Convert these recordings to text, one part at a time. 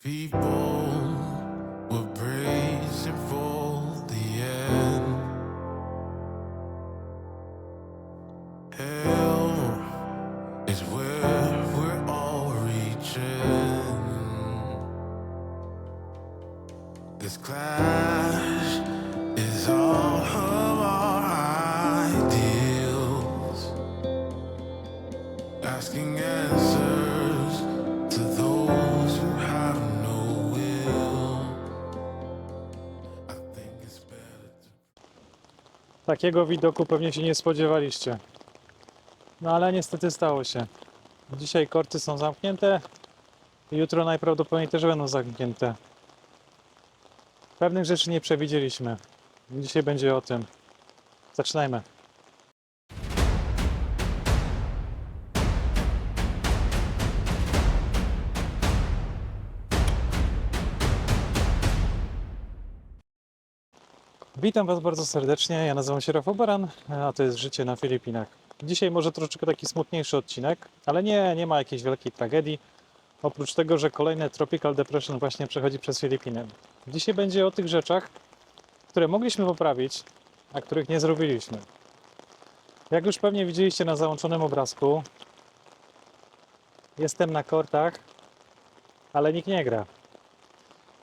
People Takiego widoku pewnie się nie spodziewaliście. No ale niestety stało się. Dzisiaj korty są zamknięte. Jutro najprawdopodobniej też będą zamknięte. Pewnych rzeczy nie przewidzieliśmy. Dzisiaj będzie o tym. Zaczynajmy. Witam Was bardzo serdecznie. Ja nazywam się Rafał Baran, a to jest życie na Filipinach. Dzisiaj może troszeczkę taki smutniejszy odcinek, ale nie, nie ma jakiejś wielkiej tragedii. Oprócz tego, że kolejny Tropical Depression właśnie przechodzi przez Filipiny. Dzisiaj będzie o tych rzeczach, które mogliśmy poprawić, a których nie zrobiliśmy. Jak już pewnie widzieliście na załączonym obrazku, jestem na kortach, ale nikt nie gra.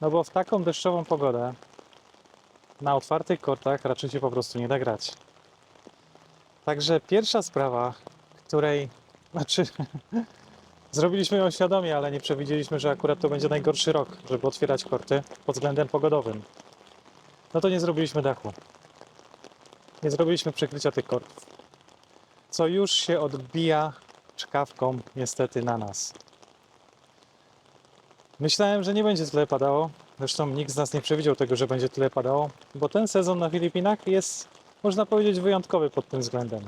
No bo w taką deszczową pogodę na otwartych kortach raczej się po prostu nie da grać. Także pierwsza sprawa, której, znaczy, zrobiliśmy ją świadomie, ale nie przewidzieliśmy, że akurat to będzie najgorszy rok, żeby otwierać korty pod względem pogodowym. No to nie zrobiliśmy dachu. Nie zrobiliśmy przykrycia tych kortów. Co już się odbija czkawką niestety na nas. Myślałem, że nie będzie tyle padało. Zresztą nikt z nas nie przewidział tego, że będzie tyle padało, bo ten sezon na Filipinach jest, można powiedzieć, wyjątkowy pod tym względem.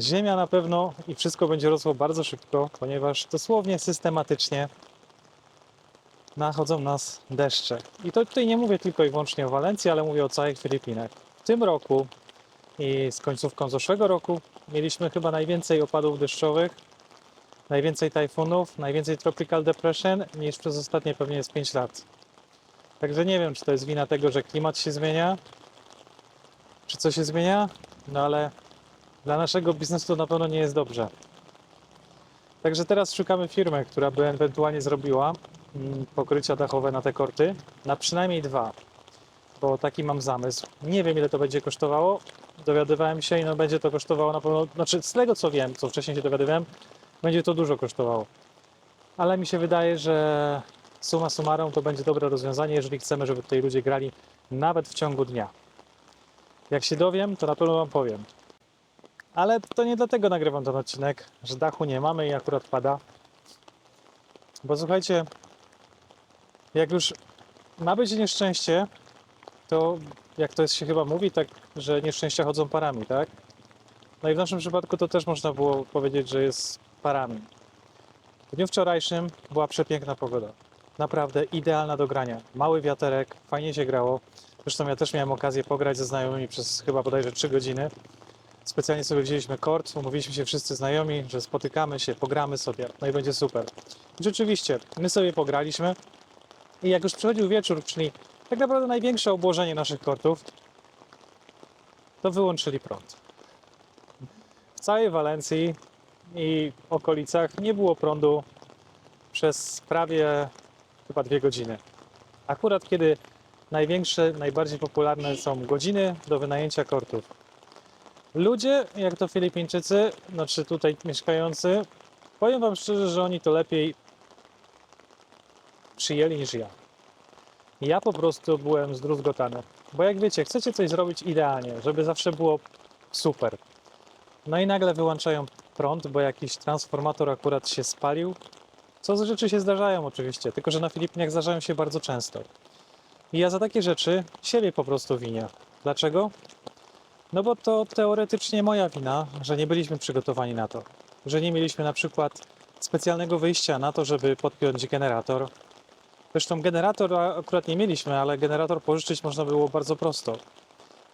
Ziemia na pewno i wszystko będzie rosło bardzo szybko, ponieważ dosłownie systematycznie nachodzą nas deszcze. I to tutaj nie mówię tylko i wyłącznie o Walencji, ale mówię o całych Filipinach. W tym roku i z końcówką zeszłego roku mieliśmy chyba najwięcej opadów deszczowych najwięcej tajfunów, najwięcej tropical depression niż przez ostatnie pewnie z 5 lat. Także nie wiem, czy to jest wina tego, że klimat się zmienia, czy co się zmienia, no ale dla naszego biznesu na pewno nie jest dobrze. Także teraz szukamy firmy, która by ewentualnie zrobiła mm, pokrycia dachowe na te korty, na przynajmniej dwa, bo taki mam zamysł. Nie wiem, ile to będzie kosztowało. Dowiadywałem się i no będzie to kosztowało na pewno, znaczy z tego co wiem, co wcześniej się dowiadywałem, będzie to dużo kosztowało. Ale mi się wydaje, że suma summarum to będzie dobre rozwiązanie, jeżeli chcemy, żeby tutaj ludzie grali nawet w ciągu dnia. Jak się dowiem, to na pewno Wam powiem. Ale to nie dlatego nagrywam ten odcinek, że dachu nie mamy i akurat pada. Bo słuchajcie, jak już ma być nieszczęście, to jak to jest się chyba mówi, tak, że nieszczęścia chodzą parami, tak? No i w naszym przypadku to też można było powiedzieć, że jest parami. W dniu wczorajszym była przepiękna pogoda. Naprawdę idealna do grania. Mały wiaterek, fajnie się grało. Zresztą ja też miałem okazję pograć ze znajomymi przez chyba bodajże 3 godziny. Specjalnie sobie wzięliśmy kort, umówiliśmy się wszyscy znajomi, że spotykamy się, pogramy sobie, no i będzie super. I rzeczywiście, my sobie pograliśmy i jak już przychodził wieczór, czyli tak naprawdę największe obłożenie naszych kortów, to wyłączyli prąd. W całej Walencji i okolicach nie było prądu przez prawie chyba dwie godziny. Akurat kiedy największe, najbardziej popularne są godziny do wynajęcia kortów. Ludzie, jak to Filipińczycy, znaczy tutaj mieszkający, powiem Wam szczerze, że oni to lepiej przyjęli niż ja. Ja po prostu byłem zdruzgotany. Bo jak wiecie, chcecie coś zrobić idealnie, żeby zawsze było super. No i nagle wyłączają prąd, bo jakiś transformator akurat się spalił. Co z rzeczy się zdarzają oczywiście, tylko że na Filipinach zdarzają się bardzo często. I ja za takie rzeczy siebie po prostu winię. Dlaczego? No bo to teoretycznie moja wina, że nie byliśmy przygotowani na to. Że nie mieliśmy na przykład specjalnego wyjścia na to, żeby podpiąć generator. Zresztą generator akurat nie mieliśmy, ale generator pożyczyć można było bardzo prosto.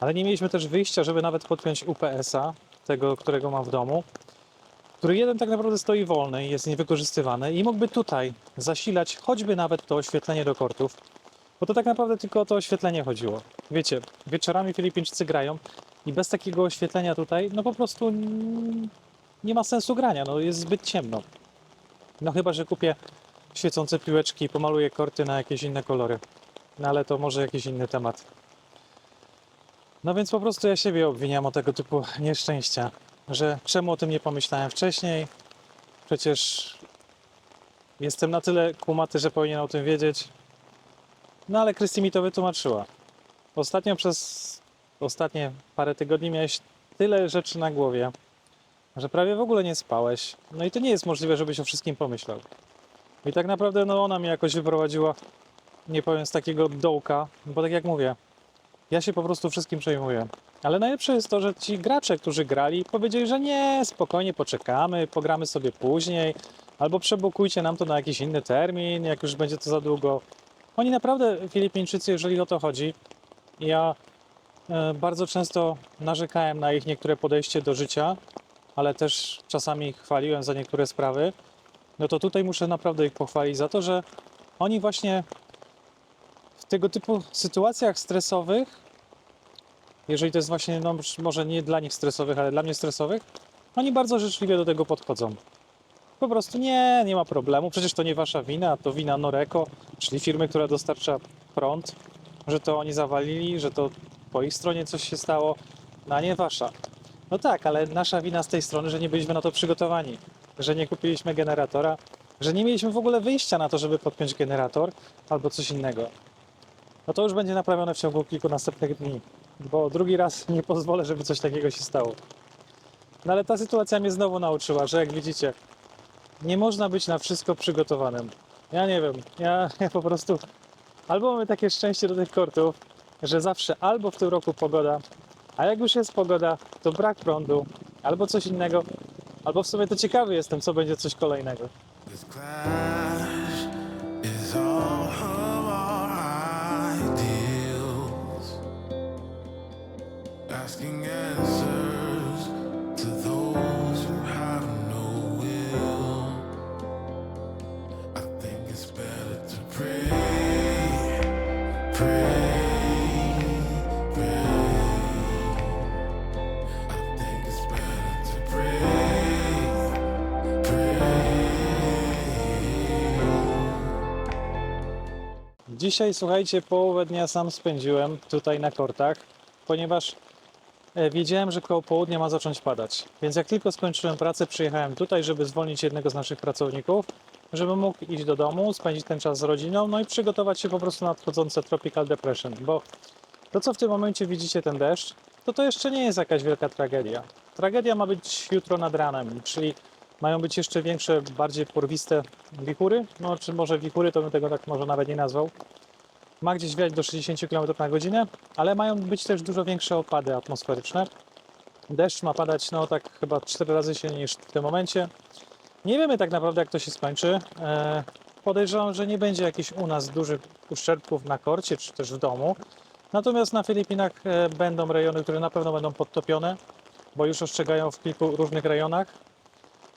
Ale nie mieliśmy też wyjścia, żeby nawet podpiąć UPS-a, tego, którego mam w domu. Który jeden tak naprawdę stoi wolny i jest niewykorzystywany i mógłby tutaj zasilać choćby nawet to oświetlenie do kortów, bo to tak naprawdę tylko o to oświetlenie chodziło. Wiecie, wieczorami Filipińczycy grają i bez takiego oświetlenia tutaj, no po prostu nie ma sensu grania, no jest zbyt ciemno. No chyba, że kupię świecące piłeczki i pomaluję korty na jakieś inne kolory. No ale to może jakiś inny temat. No więc po prostu ja siebie obwiniam o tego typu nieszczęścia, że czemu o tym nie pomyślałem wcześniej? Przecież jestem na tyle kumaty, że powinien o tym wiedzieć. No ale Krysti mi to wytłumaczyła. Ostatnio przez ostatnie parę tygodni miałeś tyle rzeczy na głowie, że prawie w ogóle nie spałeś. No i to nie jest możliwe, żebyś o wszystkim pomyślał. I tak naprawdę no ona mnie jakoś wyprowadziła, nie powiem, z takiego dołka, bo tak jak mówię, ja się po prostu wszystkim przejmuję. Ale najlepsze jest to, że ci gracze, którzy grali, powiedzieli, że nie, spokojnie poczekamy, pogramy sobie później, albo przebukujcie nam to na jakiś inny termin, jak już będzie to za długo. Oni naprawdę, Filipińczycy, jeżeli o to chodzi, ja e, bardzo często narzekałem na ich niektóre podejście do życia, ale też czasami chwaliłem za niektóre sprawy. No to tutaj muszę naprawdę ich pochwalić za to, że oni właśnie tego typu sytuacjach stresowych, jeżeli to jest właśnie, no może nie dla nich stresowych, ale dla mnie stresowych, oni bardzo życzliwie do tego podchodzą. Po prostu nie, nie ma problemu, przecież to nie wasza wina, to wina Noreko, czyli firmy, która dostarcza prąd, że to oni zawalili, że to po ich stronie coś się stało, no a nie wasza. No tak, ale nasza wina z tej strony, że nie byliśmy na to przygotowani, że nie kupiliśmy generatora, że nie mieliśmy w ogóle wyjścia na to, żeby podpiąć generator albo coś innego. No to już będzie naprawione w ciągu kilku następnych dni, bo drugi raz nie pozwolę, żeby coś takiego się stało. No ale ta sytuacja mnie znowu nauczyła, że jak widzicie, nie można być na wszystko przygotowanym. Ja nie wiem, ja, ja po prostu albo mamy takie szczęście do tych kortów, że zawsze albo w tym roku pogoda, a jak już jest pogoda, to brak prądu, albo coś innego, albo w sumie to ciekawy jestem, co będzie coś kolejnego. Dzisiaj, słuchajcie, połowę dnia sam spędziłem tutaj na kortach, ponieważ wiedziałem, że koło południa ma zacząć padać. Więc jak tylko skończyłem pracę, przyjechałem tutaj, żeby zwolnić jednego z naszych pracowników, żeby mógł iść do domu, spędzić ten czas z rodziną, no i przygotować się po prostu na nadchodzące Tropical Depression, bo to, co w tym momencie widzicie, ten deszcz, to to jeszcze nie jest jakaś wielka tragedia. Tragedia ma być jutro nad ranem, czyli mają być jeszcze większe, bardziej porwiste wichury, no czy może wichury, to bym tego tak może nawet nie nazwał. Ma gdzieś wiać do 60 km na godzinę, ale mają być też dużo większe opady atmosferyczne. Deszcz ma padać, no tak chyba 4 razy silniej niż w tym momencie. Nie wiemy tak naprawdę, jak to się skończy. E, podejrzewam, że nie będzie jakichś u nas dużych uszczerbków na korcie, czy też w domu. Natomiast na Filipinach e, będą rejony, które na pewno będą podtopione, bo już ostrzegają w kilku różnych rejonach.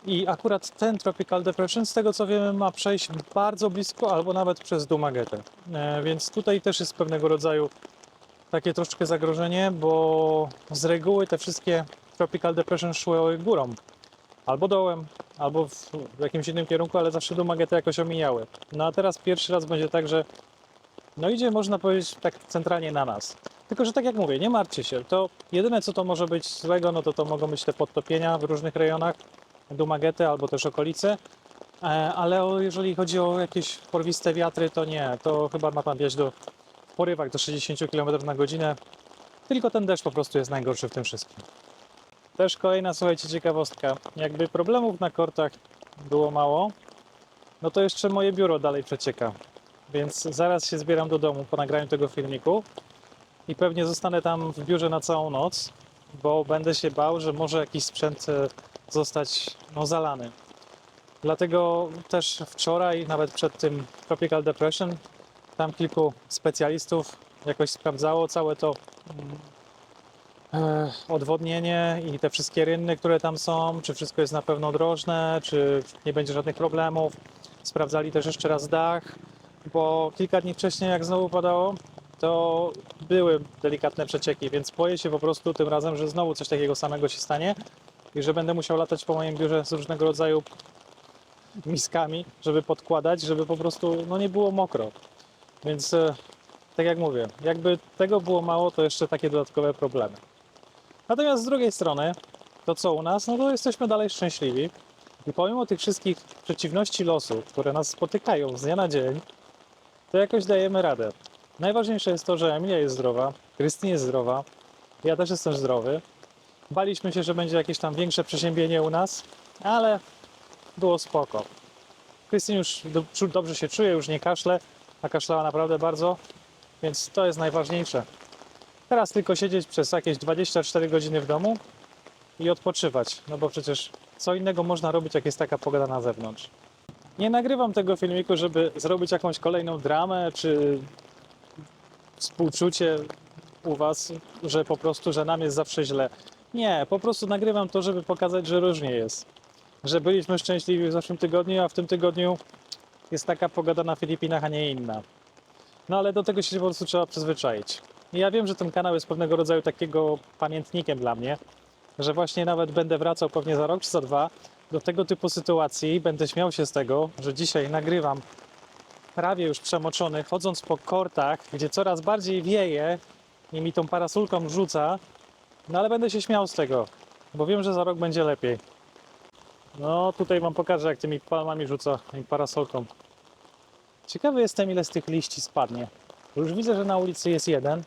I akurat ten Tropical Depression, z tego co wiemy, ma przejść bardzo blisko albo nawet przez Dumagetę. E, więc tutaj też jest pewnego rodzaju takie troszeczkę zagrożenie, bo z reguły te wszystkie Tropical Depression szły górą. Albo dołem, albo w, jakimś innym kierunku, ale zawsze Dumagetę jakoś omijały. No a teraz pierwszy raz będzie tak, że no idzie, można powiedzieć, tak centralnie na nas. Tylko, że tak jak mówię, nie martwcie się. To jedyne, co to może być złego, no to to mogą być te podtopienia w różnych rejonach Dumagety albo też okolice. Ale jeżeli chodzi o jakieś porwiste wiatry, to nie. To chyba ma tam wiać do w do 60 km na godzinę. Tylko ten deszcz po prostu jest najgorszy w tym wszystkim. Też kolejna, słuchajcie, ciekawostka. Jakby problemów na kortach było mało, no to jeszcze moje biuro dalej przecieka. Więc zaraz się zbieram do domu po nagraniu tego filmiku i pewnie zostanę tam w biurze na całą noc, bo będę się bał, że może jakiś sprzęt e, zostać no, zalany. Dlatego też wczoraj, nawet przed tym Tropical Depression, tam kilku specjalistów jakoś sprawdzało całe to, mm, e, odwodnienie i te wszystkie rynny, które tam są, czy wszystko jest na pewno drożne, czy nie będzie żadnych problemów. Sprawdzali też jeszcze raz dach, bo kilka dni wcześniej, jak znowu padało, to były delikatne przecieki, więc boję się po prostu tym razem, że znowu coś takiego samego się stanie i że będę musiał latać po moim biurze z różnego rodzaju miskami, żeby podkładać, żeby po prostu no, nie było mokro. Więc e, tak jak mówię, jakby tego było mało, to jeszcze takie dodatkowe problemy. Natomiast z drugiej strony, to co u nas, no to jesteśmy dalej szczęśliwi i pomimo tych wszystkich przeciwności losu, które nas spotykają z dnia na dzień, to jakoś dajemy radę. Najważniejsze jest to, że Emilia jest zdrowa, Krystyn jest zdrowa, ja też jestem zdrowy. Baliśmy się, że będzie jakieś tam większe przeziębienie u nas, ale było spoko. Krystyn już dobrze się czuje, już nie kaszle, a kaszlała naprawdę bardzo, więc to jest najważniejsze. Teraz tylko siedzieć przez jakieś 24 godziny w domu i odpoczywać, no bo przecież co innego można robić, jak jest taka pogoda na zewnątrz. Nie nagrywam tego filmiku, żeby zrobić jakąś kolejną dramę, czy współczucie u Was, że po prostu, że nam jest zawsze źle. Nie, po prostu nagrywam to, żeby pokazać, że różnie jest. Że byliśmy szczęśliwi w zeszłym tygodniu, a w tym tygodniu jest taka pogoda na Filipinach, a nie inna. No ale do tego się po prostu trzeba przyzwyczaić. I ja wiem, że ten kanał jest pewnego rodzaju takiego pamiętnikiem dla mnie, że właśnie nawet będę wracał pewnie za rok czy za dwa do tego typu sytuacji. Będę śmiał się z tego, że dzisiaj nagrywam prawie już przemoczony, chodząc po kortach, gdzie coraz bardziej wieje i mi tą parasolką rzuca, no ale będę się śmiał z tego, bo wiem, że za rok będzie lepiej. No tutaj wam pokażę, jak tymi palmami rzuca i parasolką. Ciekawy jestem, ile z tych liści spadnie. Już widzę, że na ulicy jest jeden.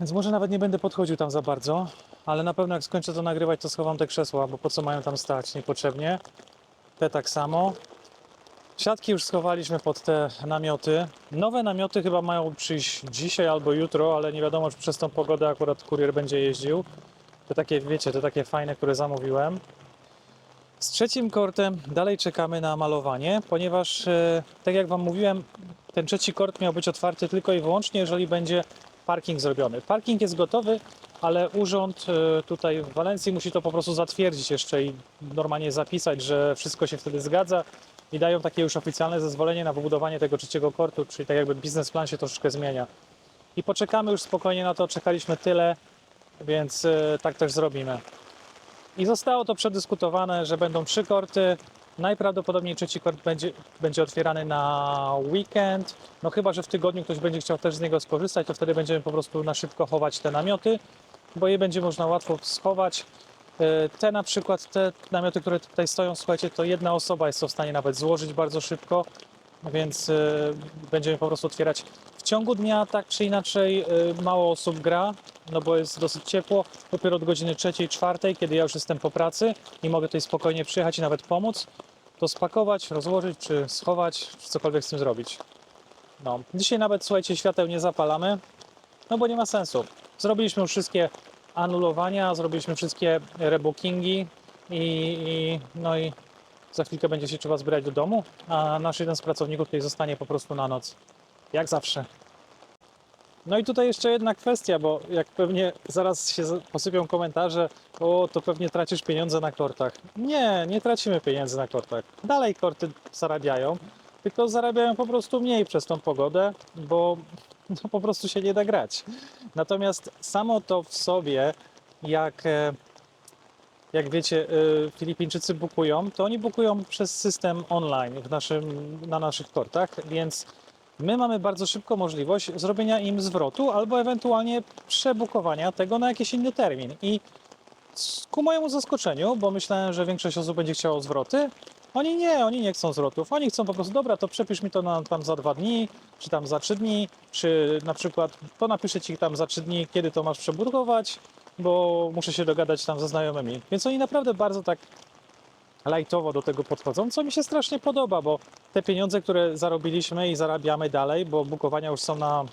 Więc może nawet nie będę podchodził tam za bardzo, ale na pewno jak skończę to nagrywać, to schowam te krzesła, bo po co mają tam stać niepotrzebnie. Te tak samo. Siatki już schowaliśmy pod te namioty. Nowe namioty chyba mają przyjść dzisiaj albo jutro, ale nie wiadomo, czy przez tą pogodę akurat kurier będzie jeździł. Te takie, wiecie, te takie fajne, które zamówiłem. Z trzecim kortem dalej czekamy na malowanie, ponieważ, e, tak jak Wam mówiłem, ten trzeci kort miał być otwarty tylko i wyłącznie, jeżeli będzie parking zrobiony. Parking jest gotowy, ale urząd e, tutaj w Walencji musi to po prostu zatwierdzić jeszcze i normalnie zapisać, że wszystko się wtedy zgadza i dają takie już oficjalne zezwolenie na wybudowanie tego trzeciego kortu, czyli tak jakby biznesplan się troszeczkę zmienia. I poczekamy już spokojnie na to, czekaliśmy tyle, więc e, tak też zrobimy. I zostało to przedyskutowane, że będą trzy korty. Najprawdopodobniej trzeci kort będzie, będzie otwierany na weekend. No chyba, że w tygodniu ktoś będzie chciał też z niego skorzystać, to wtedy będziemy po prostu na szybko chować te namioty, bo je będzie można łatwo schować. E, Te na przykład, te namioty, które tutaj stoją, słuchajcie, to jedna osoba jest to w stanie nawet złożyć bardzo szybko, więc e, będziemy po prostu otwierać w ciągu dnia, tak czy inaczej, e, mało osób gra, no bo jest dosyć ciepło. Dopiero od godziny trzeciej, czwartej, kiedy ja już jestem po pracy i mogę tutaj spokojnie przyjechać i nawet pomóc, to spakować, rozłożyć, czy schować, czy cokolwiek z tym zrobić. No, dzisiaj nawet, słuchajcie, świateł nie zapalamy, no bo nie ma sensu. Zrobiliśmy już wszystkie anulowania, zrobiliśmy wszystkie rebookingi i, i no i za chwilkę będzie się trzeba zbierać do domu, a nasz jeden z pracowników tutaj zostanie po prostu na noc. Jak zawsze. No i tutaj jeszcze jedna kwestia, bo jak pewnie zaraz się posypią komentarze, o to pewnie tracisz pieniądze na kortach. Nie, nie tracimy pieniędzy na kortach. Dalej korty zarabiają, tylko zarabiają po prostu mniej przez tą pogodę, bo no, po prostu się nie da grać. Natomiast samo to w sobie, jak, e, jak wiecie, e, Filipińczycy bukują, to oni bukują przez system online w naszym, na naszych kortach, więc my mamy bardzo szybko możliwość zrobienia im zwrotu albo ewentualnie przebukowania tego na jakiś inny termin. I ku mojemu zaskoczeniu, bo myślałem, że większość osób będzie chciało zwroty, oni nie, oni nie chcą zwrotów. Oni chcą po prostu, dobra, to przepisz mi to na, tam za dwa dni, czy tam za trzy dni, czy na przykład to napiszę ci tam za trzy dni, kiedy to masz przebukować, bo muszę się dogadać tam ze znajomymi. Więc oni naprawdę bardzo tak lajtowo do tego podchodzą, co mi się strasznie podoba, bo te pieniądze, które zarobiliśmy i zarabiamy dalej, bo bukowania już są na,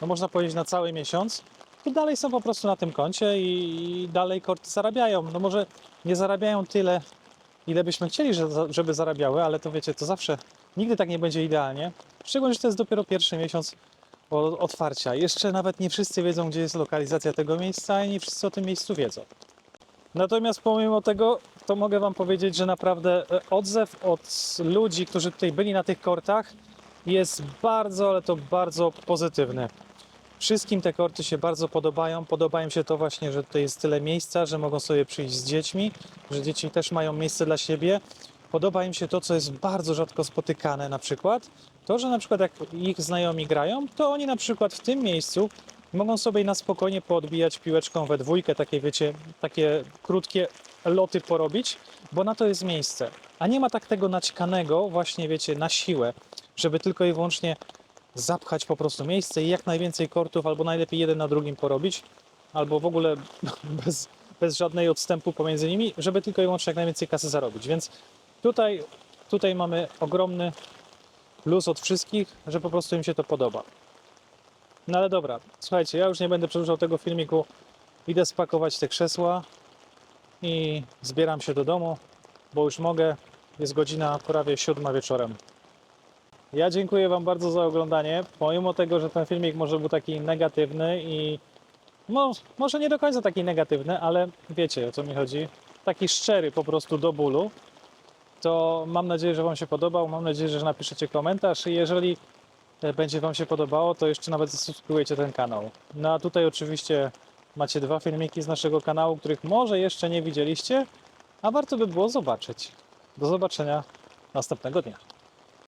no można powiedzieć, na cały miesiąc, to dalej są po prostu na tym koncie i dalej korty zarabiają. No może nie zarabiają tyle, ile byśmy chcieli, że- żeby zarabiały, ale to wiecie, to zawsze, nigdy tak nie będzie idealnie. Szczególnie, że to jest dopiero pierwszy miesiąc otwarcia. Jeszcze nawet nie wszyscy wiedzą, gdzie jest lokalizacja tego miejsca i nie wszyscy o tym miejscu wiedzą. Natomiast pomimo tego, to mogę Wam powiedzieć, że naprawdę e, odzew od ludzi, którzy tutaj byli na tych kortach, jest bardzo, ale to bardzo pozytywny. Wszystkim te korty się bardzo podobają. Podoba im się to właśnie, że tutaj jest tyle miejsca, że mogą sobie przyjść z dziećmi, że dzieci też mają miejsce dla siebie. Podoba im się to, co jest bardzo rzadko spotykane, na przykład to, że na przykład jak ich znajomi grają, to oni na przykład w tym miejscu mogą sobie na spokojnie poodbijać piłeczką we dwójkę, takie wiecie, takie krótkie loty porobić, bo na to jest miejsce. A nie ma tak tego naćkanego właśnie, wiecie, na siłę, żeby tylko i wyłącznie zapchać po prostu miejsce i jak najwięcej kortów, albo najlepiej jeden na drugim porobić, albo w ogóle bez, bez żadnej odstępu pomiędzy nimi, żeby tylko i wyłącznie jak najwięcej kasy zarobić. Więc tutaj, tutaj mamy ogromny plus od wszystkich, że po prostu im się to podoba. No ale dobra, słuchajcie, ja już nie będę przedłużał tego filmiku. Idę spakować te krzesła i zbieram się do domu, bo już mogę. Jest godzina prawie siódma wieczorem. Ja dziękuję Wam bardzo za oglądanie. Pomimo tego, że ten filmik może był taki negatywny i no, może nie do końca taki negatywny, ale wiecie o co mi chodzi. Taki szczery po prostu do bólu. To mam nadzieję, że Wam się podobał. Mam nadzieję, że napiszecie komentarz i jeżeli e, będzie Wam się podobało, to jeszcze nawet zasubskrybujecie ten kanał. No a tutaj oczywiście macie dwa filmiki z naszego kanału, których może jeszcze nie widzieliście, a warto by było zobaczyć. Do zobaczenia następnego dnia.